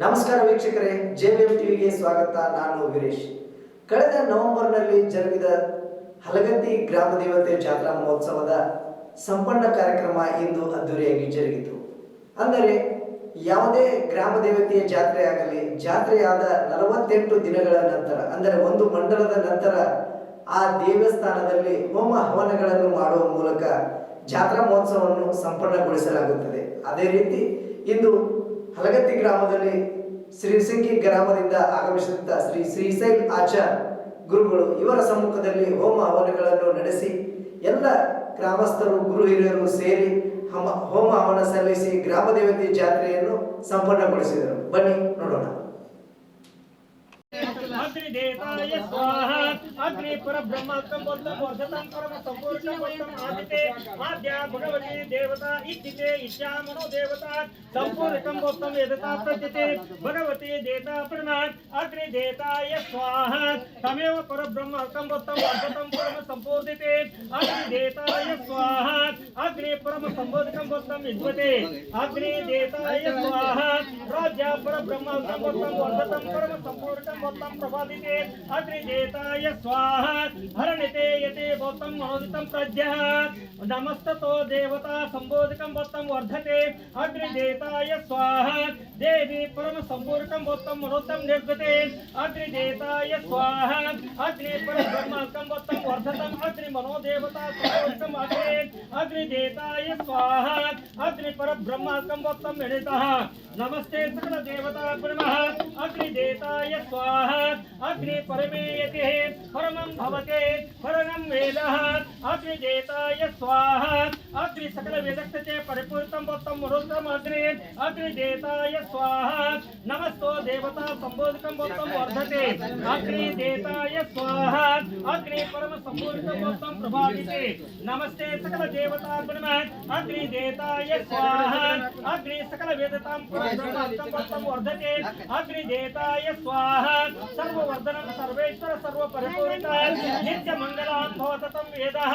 ನಮಸ್ಕಾರ ವೀಕ್ಷಕರೇ ಜೆಬಿಎಂ ಟಿವಿಗೆ ಸ್ವಾಗತ. ನಾನು ವೀರೇಶ್. ಕಳೆದ ನವೆಂಬರ್ನಲ್ಲಿ ಜರುಗಿದ ಹಲಗತ್ತಿ ಗ್ರಾಮ ದೇವತೆ ಜಾತ್ರಾ ಮಹೋತ್ಸವದ ಸಂಪನ್ನ ಕಾರ್ಯಕ್ರಮ ಇಂದು ಅದ್ದೂರಿಯಾಗಿ ಜರುಗಿತು. ಅಂದರೆ, ಯಾವುದೇ ಗ್ರಾಮ ದೇವತೆಯ ಜಾತ್ರೆ ಆಗಲಿ, ಜಾತ್ರೆಯಾದ ನಲವತ್ತೆಂಟು ದಿನಗಳ ನಂತರ, ಅಂದರೆ ಒಂದು ಮಂಡಲದ ನಂತರ ಆ ದೇವಸ್ಥಾನದಲ್ಲಿ ಹೋಮ ಹವನಗಳನ್ನು ಮಾಡುವ ಮೂಲಕ ಜಾತ್ರಾ ಮಹೋತ್ಸವವನ್ನು ಸಂಪನ್ನಗೊಳಿಸಲಾಗುತ್ತದೆ. ಅದೇ ರೀತಿ, ಇಂದು ಹಲಗತ್ತಿ ಗ್ರಾಮದಲ್ಲಿ ಶ್ರೀಸಂಗಿ ಗ್ರಾಮದಿಂದ ಆಗಮಿಸಿದಂತ ಶ್ರೀ ಶ್ರೀಶೈಲ್ ಆಚಾರ್ ಗುರುಗಳು ಇವರ ಸಮ್ಮುಖದಲ್ಲಿ ಹೋಮ ಹವನಗಳನ್ನು ನಡೆಸಿ ಎಲ್ಲ ಗ್ರಾಮಸ್ಥರು, ಗುರು ಹಿರಿಯರು ಸೇರಿ ಹೋಮ ಹವನ ಸಲ್ಲಿಸಿ ಗ್ರಾಮ ದೇವತೆ ಜಾತ್ರೆಯನ್ನು ಸಂಪನ್ನಗೊಳಿಸಿದರು. ಬನ್ನಿ ನೋಡೋಣ. अग्निदेताय स्वाहा अग्नि पर ब्रह्मात्म बोलतम परम संपूर्ण बोलतम आदिते आद्या भगवती देवता इत्थिते इच्छा देवता संपूर्णकम बोलतम वेदता प्रत्यते भगवती देवता प्रणा अग्नि देताय स्वाहा तमेव पर ब्रह्मात्म बोलतम परम संपूर्णिते अग्नि देताय स्वाहा अग्नि परम संबोधकम बोलतम विद्वते अग्नि देताय स्वाहा राज्य पर ब्रह्मात्म बोलतम वर्धतम परम संपूर्णकम बोलतम प्रभादिते अग्निदेताय स्वाहा, हरणिते यते नमस्ततो देवता संबोधकं भौतं वर्धते। अग्निदेताय स्वाहा, देवी परम संपूर्णकं भौतं निर्गते। अग्निदेताय स्वाहा, अग्नि परम ब्रह्माकं भौतं वर्धतम् अग्नि मनोदेवता संपूर्णकम् अग्रे अग्निदेताय स्वाहा, अग्नि परम ब्रह्माकं मिलितः। नमस्ते सकल देवता नमः अग्निदेताय स्वाहा अग्नि परमेयते परमं भवते, परमं वेदः, अग्निदेताय स्वाहा अग्नि सकल वेदक्षते परिपूर्णं वत्तं मरुत्तम अग्नि, अग्निदेताय स्वाहा, नमस्तो देवता संबोधकं वत्तं वर्धते, अग्निदेताय स्वाहा अग्नि परम संबोधकं वत्तं प्रभाविते, नमस्ते सकल देवता नमः, अग्निदेताय स्वाहा अग्नि सकल वेदतां अग्निदेताय स्वाहा। सर्ववर्धनं सर्वेश्वर सर्वपरिपूरिता नित्यमङ्गलां भवततं वेदः।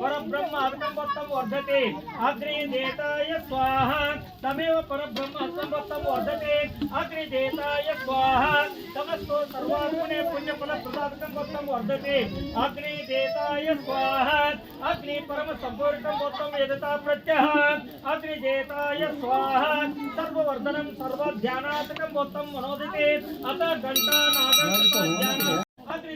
परब्रह्मात्मं वत्तं वर्धते। अग्निदेताय स्वाहा। तमेव परब्रह्मात्मं वत्तं वर्धते। अग्निदेताय स्वाहा। तमस्तो सर्वात्मने पुण्यफलप्रदायकं वत्तं वर्धते। अग्निदेताय स्वाहा। अग्निदेताय स्वाहा। सर्ववर्धनं सर्वध्यानात्मकं वत्तं मनोदिते अत घण्टानादं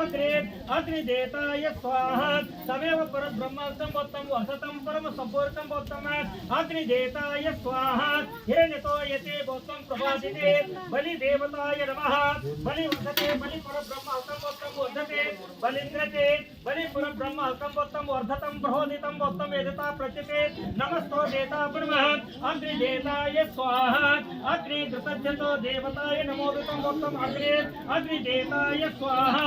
अग्रे अग्निदेताय स्वाहा। तमेव परब्रह्मार्थं भौतं वर्धतं परम संपूर्णं भौतम् अग्निदेताय स्वाहा। हिरण्यतो यते भौतं प्रभादिते बलि नमः। बलि वर्धते बलि वर्धते। बलिन्द्रते बलि परब्रह्मार्थं वर्धतं प्रहोदितं भौतं वेदता प्रत्यते नमस्तो देता ब्रह्म अग्निदेताय स्वाहा। अग्नि देवताय नमोदितं भौतम् अग्रे अग्निदेताय स्वाहा।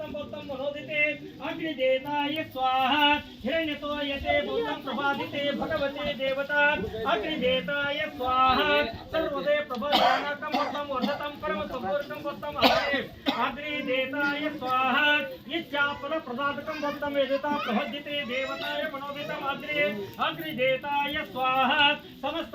भौतं मनोदिते अग्निदेवाय स्वाहा हिरण्यतो यते भूतं प्रभादिते, भगवते देवता अग्निदेताय स्वाहा, सर्वदे प्रभादानकं भक्तं वर्धतं परम संपूर्णं भक्तं हरे अग्निदेताय स्वाहा, इच्छाफल प्रदातकं भक्तं वेदता प्रभज्यते देवताय मनोदितम् अग्रे। अग्निदेताय स्वाहा, समस्त